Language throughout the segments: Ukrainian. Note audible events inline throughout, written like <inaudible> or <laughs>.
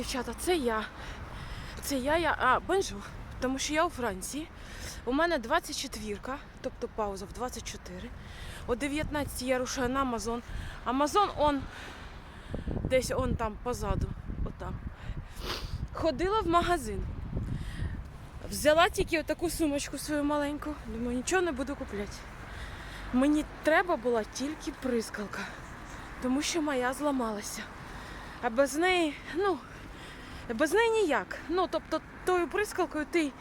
дівчата, це я. Це я, я. А, бонжур. Тому що я у Франції. У мене 24-ка, тобто пауза в 24. О 19 я рушаю на Амазон. Амазон он десь он там позаду. Отам. Ходила в магазин. Взяла тільки отаку сумочку свою маленьку. Думаю, нічого не буду купляти. Мені треба була тільки прискалка, тому що моя зламалася. А без неї, ну, без неї ніяк. Ну, тобто, тою прискалкою ти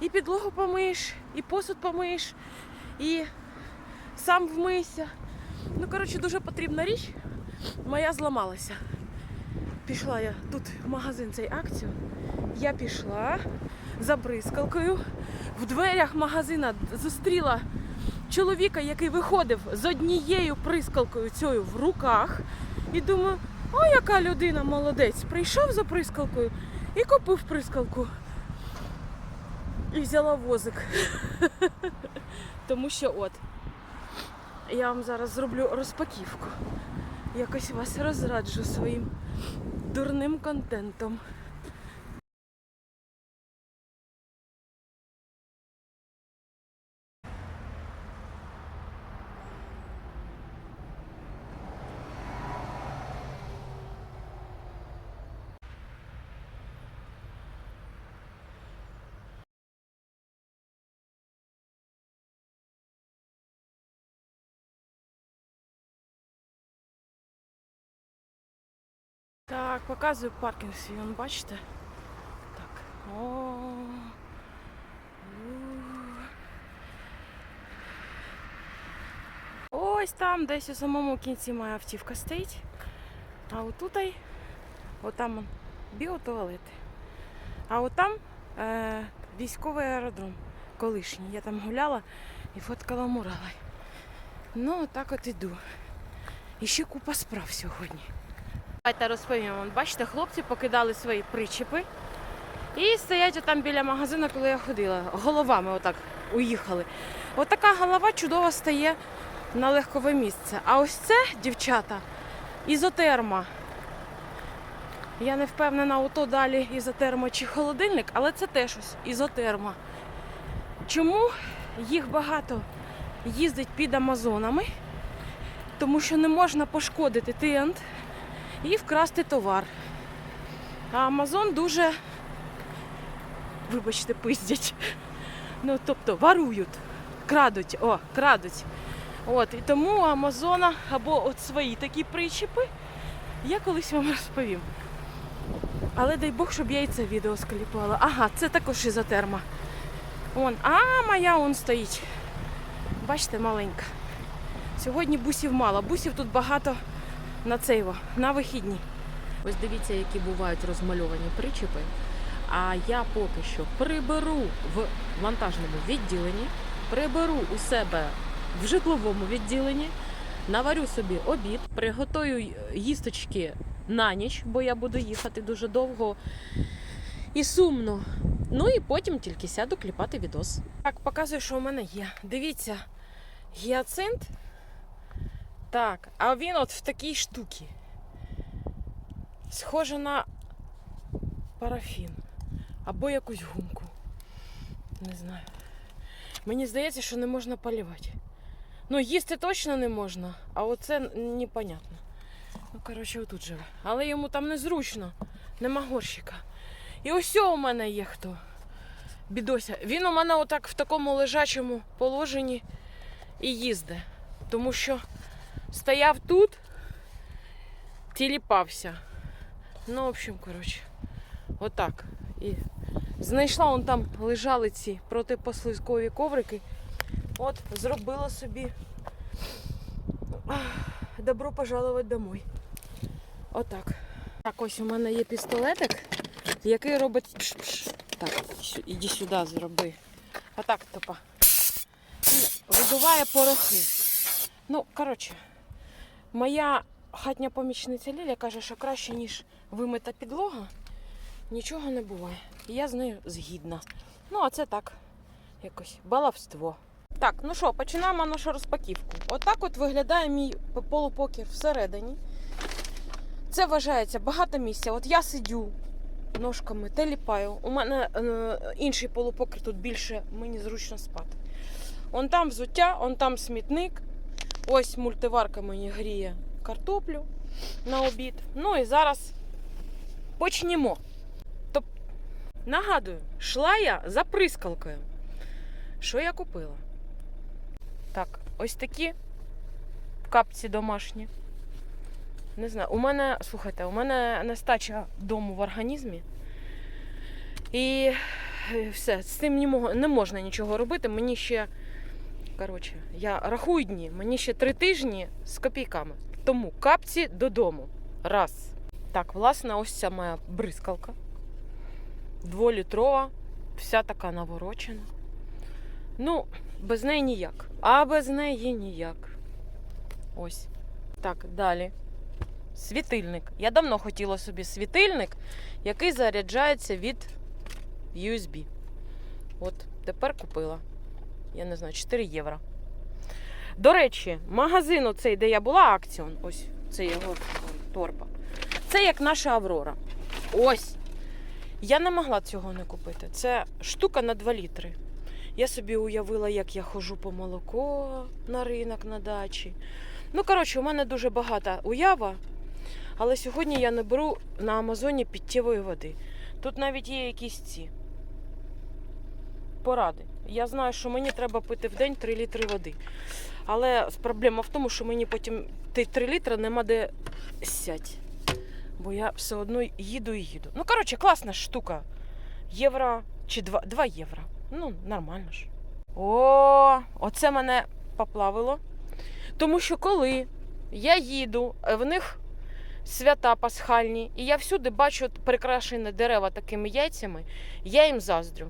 і підлогу помиєш, і посуд помиєш, і сам вмийся. Ну, коротше, дуже потрібна річ. Моя зламалася. Пішла я тут в магазин цей акцію. Я пішла за бризкалкою. В дверях магазина зустріла чоловіка, який виходив з однією прискалкою цією в руках. І думаю, о, яка людина молодець. Прийшов за прискалкою і купив прискалку. І взяла возик. <laughs> Тому що от. Я вам зараз зроблю розпаківку. Якось вас розраджу своїм дурним контентом. Так, показую паркінг свій, вон, бачите? Так. О. Ось там, десь у самому кінці моя автівка стоїть. А отут, отам біотуалети. А отам е, військовий аеродром колишній. Я там гуляла і фоткала мурали. Ну, отак от іду. І ще купа справ сьогодні. Давайте розповім вам. Бачите, хлопці покидали свої причепи і стоять там біля магазину, коли я ходила. Головами отак уїхали. Отака голова чудово стає на легкове місце. А ось це, дівчата, ізотерма. Я не впевнена, ото далі ізотерма чи холодильник, але це теж ось ізотерма. Чому їх багато їздить під Амазонами? Тому що не можна пошкодити тент і вкрасти товар. А Амазон дуже, вибачте, пиздять. Ну, тобто варують, крадуть, о, крадуть. От, і тому Амазона або от свої такі причепи, я колись вам розповім. Але дай Бог, щоб я і це відео скліпала. Ага, це також ізотерма. Вон, а моя он стоїть. Бачите, маленька. Сьогодні бусів мало. Бусів тут багато на цейво, на вихідні. Ось дивіться, які бувають розмальовані причепи. А я поки що приберу в вантажному відділенні, приберу у себе в житловому відділенні, наварю собі обід, приготую їсточки на ніч, бо я буду їхати дуже довго і сумно. Ну і потім тільки сяду кліпати відос. Так, показую, що у мене є. Дивіться, гіацинт. Так, а він от в такій штуці. Схоже на парафін. Або якусь гумку. Не знаю. Мені здається, що не можна полівати. Ну, їсти точно не можна, а оце непонятно. Ну, коротше, отут живе. Але йому там незручно. Нема горщика. І ось у мене є хто. Бідося. Він у мене отак в такому лежачому положенні і їздить. Тому що стояв тут, тіліпався. Ну, в общем, коротше, отак. І знайшла он там лежали ці протипослизкові коврики. От, зробила собі. Добро пожаловать домой. Отак. Так, ось у мене є пістолетик, який робить. пш-пш. Так, іди сюди зроби. Отак тупо. І видуває порохи. Ну, коротше, моя хатня помічниця Ліля каже, що краще, ніж вимита підлога, нічого не буває. І я з нею згідна. Ну, а це так, якось баловство. Так, ну що, починаємо нашу розпаківку. Отак от виглядає мій полупокер всередині. Це вважається багато місця. От я сидю ножками та ліпаю. У мене е, інший полупокер тут більше мені зручно спати. Он там взуття, он там смітник. Ось мультиварка мені гріє картоплю на обід. Ну і зараз почнімо. Тоб... Нагадую, шла я за прискалкою. Що я купила? Так, ось такі капці домашні. Не знаю, у мене, слухайте, у мене нестача дому в організмі. І е, все, з цим не, не можна нічого робити. Мені ще, коротше, я рахую дні, мені ще три тижні з копійками. Тому капці додому. Раз. Так, власне, ось ця моя бризкалка. Дволітрова, вся така наворочена. Ну, без неї ніяк. А без неї ніяк. Ось. Так, далі. Світильник. Я давно хотіла собі світильник, який заряджається від USB. От, тепер купила. Я не знаю, 4 євро. До речі, магазин оцей, де я була, Акціон, ось це його торба. Це як наша Аврора. Ось. Я не могла цього не купити. Це штука на 2 літри. Я собі уявила, як я ходжу по молоко на ринок на дачі. Ну, коротше, у мене дуже багата уява, але сьогодні я не беру на Амазоні підтєвої води. Тут навіть є якісь ці поради. Я знаю, що мені треба пити в день 3 літри води. Але проблема в тому, що мені потім ті 3 літри нема де сядь. Бо я все одно їду і їду. Ну, коротше, класна штука. Євро чи 2, 2 євро. Ну, нормально ж. О, оце мене поплавило. Тому що коли я їду, е, в них свята пасхальні, і я всюди бачу прикрашені дерева такими яйцями, я їм заздрю.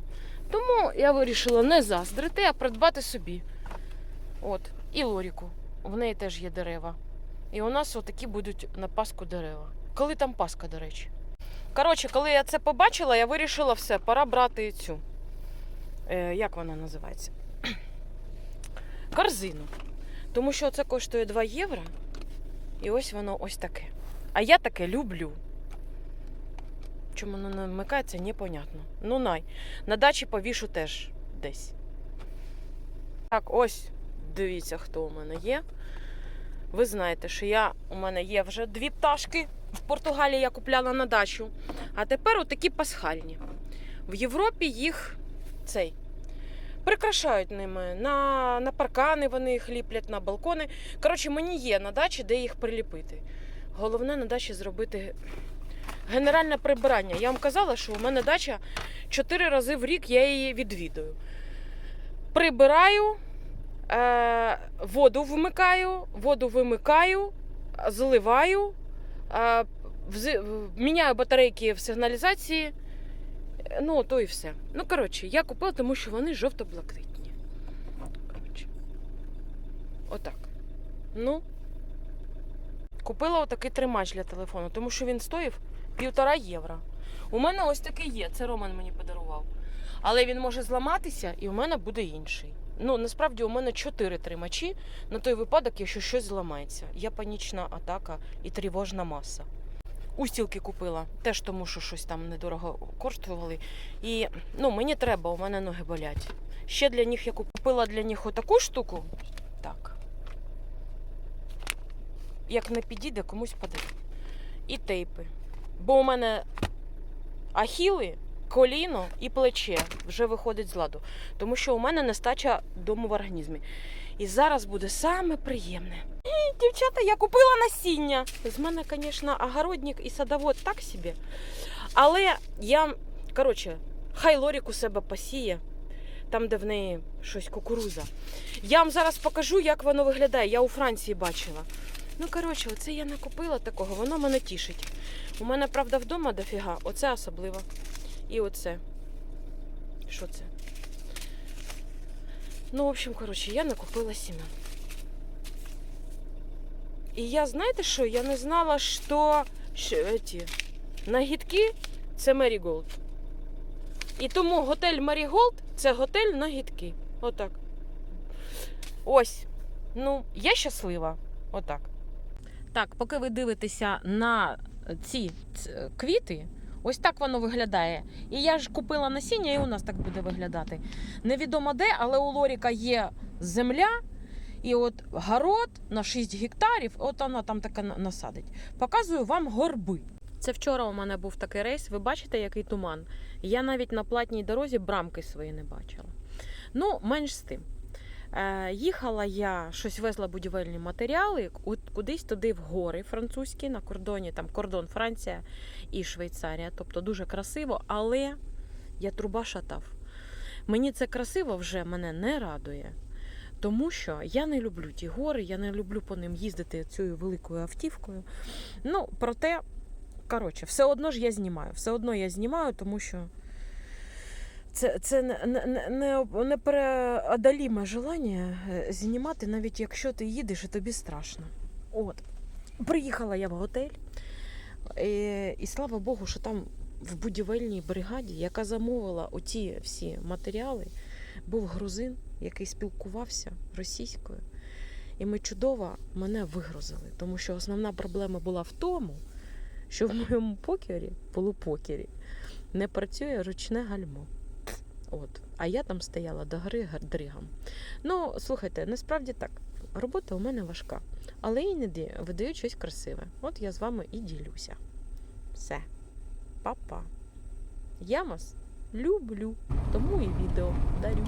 Тому я вирішила не заздрити, а придбати собі. От, і Лоріку. В неї теж є дерева. І у нас отакі будуть на Пасху дерева. Коли там Пасха, до речі. Коротше, коли я це побачила, я вирішила все, пора брати цю. Е, як вона називається? <clears throat> Корзину. Тому що це коштує 2 євро. І ось воно ось таке. А я таке люблю. Чому воно не вмикається, непонятно. Ну най. На дачі повішу теж десь. Так, ось дивіться, хто у мене є. Ви знаєте, що я, у мене є вже дві пташки. В Португалії я купляла на дачу. А тепер отакі пасхальні. В Європі їх цей прикрашають ними. На, на паркани вони їх ліплять, на балкони. Коротше, мені є на дачі, де їх приліпити. Головне на дачі зробити генеральне прибирання. Я вам казала, що у мене дача чотири рази в рік я її відвідую. Прибираю, е, воду вмикаю, воду вимикаю, заливаю, е, міняю батарейки в сигналізації. Ну, то і все. Ну, коротше, я купила, тому що вони жовто-блакитні. Отак. Ну. Купила отакий тримач для телефону, тому що він стоїв півтора євро. У мене ось такий є, це Роман мені подарував. Але він може зламатися, і у мене буде інший. Ну, насправді у мене чотири тримачі на той випадок, якщо щось зламається. Я панічна атака і тривожна маса. Устілки купила, теж тому, що щось там недорого коштували. І ну, мені треба, у мене ноги болять. Ще для них я купила для них отаку штуку. Так. Як не підійде, комусь подарю. І тейпи. Бо у мене ахіли, коліно і плече вже виходить з ладу. Тому що у мене нестача дому в організмі. І зараз буде саме приємне. І, дівчата, я купила насіння. З мене, звісно, огородник і садовод так собі. Але я, коротше, хай Лорік у себе посіє, там, де в неї щось кукуруза. Я вам зараз покажу, як воно виглядає. Я у Франції бачила. Ну, коротше, оце я не купила такого, воно мене тішить. У мене, правда, вдома дофіга. Оце особливо. І оце. Що це? Ну, в общем, коротше, я не купила. І я, знаєте що, я не знала, що, що ці, нагідки це Меріголд. І тому готель Меріголд це готель нагідки. Отак. Ось. Ну, я щаслива. Отак. Так, поки ви дивитеся на ці квіти, Ось так воно виглядає. І я ж купила насіння, і у нас так буде виглядати. Невідомо де, але у Лоріка є земля. І от город на 6 гектарів, от вона там таке насадить. Показую вам горби. Це вчора у мене був такий рейс. Ви бачите, який туман? Я навіть на платній дорозі брамки свої не бачила. Ну, менш з тим. Е, їхала я, щось везла будівельні матеріали, кудись туди в гори французькі, на кордоні, там кордон Франція і Швейцарія. Тобто дуже красиво, але я труба шатав. Мені це красиво вже мене не радує. Тому що я не люблю ті гори, я не люблю по ним їздити цією великою автівкою. Ну, проте, коротше, все одно ж я знімаю. Все одно я знімаю, тому що це, це не, не, не, желання е, знімати, навіть якщо ти їдеш і тобі страшно. От. Приїхала я в готель, і, і слава Богу, що там в будівельній бригаді, яка замовила оті всі матеріали, був грузин, який спілкувався російською. І ми чудово мене вигрузили, тому що основна проблема була в тому, що в моєму покері, полупокері, не працює ручне гальмо. От. А я там стояла до гри дригам. Ну, слухайте, насправді так, робота у мене важка, але іноді видають щось красиве. От я з вами і ділюся. Все. Па-па. Я вас люблю, тому і відео дарю.